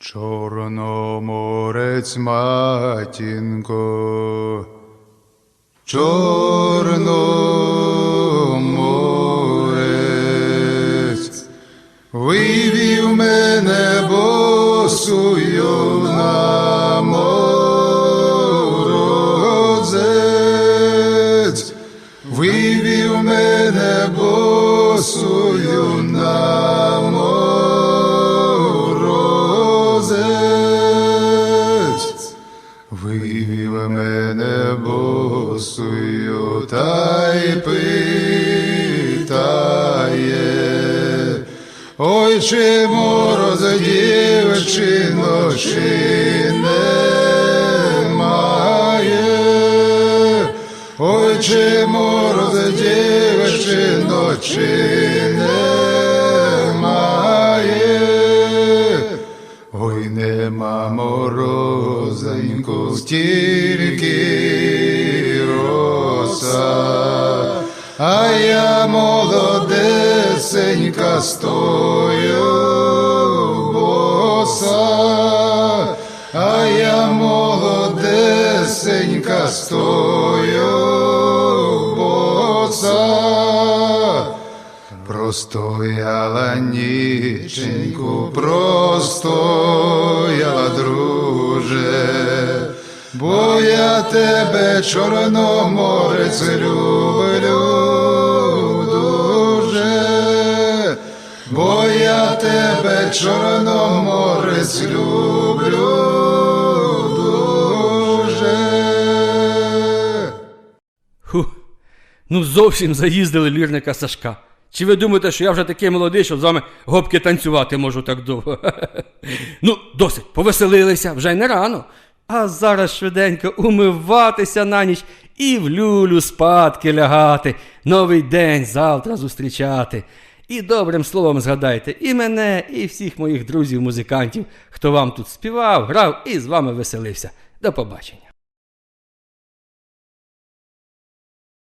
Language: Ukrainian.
Чорноморець матінко, Чорноморець, вивів мене босую на морозець, вивів мене босую на босую та й питає, ой, чи мороз дівчино, чи немає, ой, чи мороз дівчино, морозеньку, стільки роса, а я молодесенька стою боса, а я молодесенька стою боса. Простояла ніченьку, простояла, друже, бо я тебе, чорноморець, люблю дуже, бо я тебе, чорноморець, люблю дуже. Ну зовсім заїздили лірника Сашка. Чи ви думаєте, що я вже такий молодий, що з вами гопки танцювати можу так довго? ну, досить, повеселилися, вже й не рано. А зараз швиденько умиватися на ніч і в люлю спадки лягати, новий день завтра зустрічати. І добрим словом згадайте і мене, і всіх моїх друзів-музикантів, хто вам тут співав, грав і з вами веселився. До побачення.